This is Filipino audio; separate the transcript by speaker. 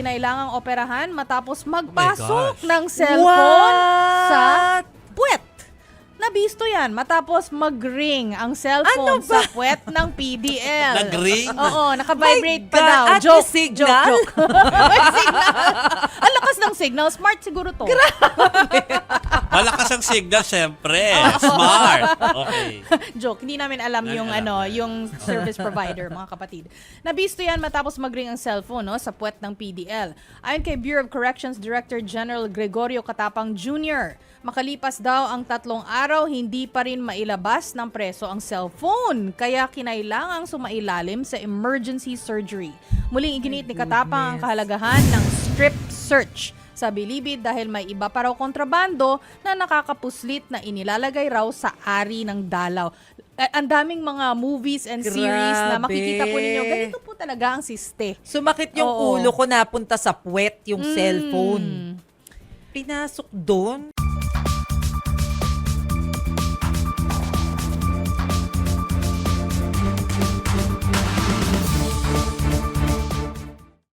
Speaker 1: kinailangang operahan matapos magpasok
Speaker 2: gosh.
Speaker 1: ng cellphone sa
Speaker 3: What?
Speaker 1: puwet. Nabisto yan matapos mag-ring ang cellphone
Speaker 3: Ano ba?
Speaker 1: sa puwet ng PDL.
Speaker 2: Nag-ring?
Speaker 1: Oo, naka-vibrate pa daw.
Speaker 3: at
Speaker 1: Joke, joke, joke. May signal. Signal. Smart siguro to.
Speaker 2: Malakas ang signal, syempre. Smart. Okay.
Speaker 1: Joke, hindi namin alam
Speaker 2: Hindi
Speaker 1: yung
Speaker 2: alam.
Speaker 1: ano, yung service provider, mga kapatid. Nabisto yan matapos mag-ring ang cellphone no, sa puwet ng PDL. Ayon kay Bureau of Corrections Director General Gregorio Katapang Jr., makalipas daw ang tatlong araw, hindi pa rin mailabas ng preso ang cellphone. Kaya kinailangang sumailalim sa emergency surgery. Muling iginit ni Katapang ang kahalagahan ng strip search sa bilibid dahil may iba pa raw kontrabando na nakakapuslit na inilalagay raw sa ari ng dalaw. Ang daming mga movies and series na
Speaker 3: Grabe.
Speaker 1: makikita po ninyo. Ganito po talaga ang siste.
Speaker 3: Sumakit yung
Speaker 1: Oo.
Speaker 3: ulo ko napunta sa puwet yung
Speaker 1: Mm.
Speaker 3: cellphone. Pinasok doon.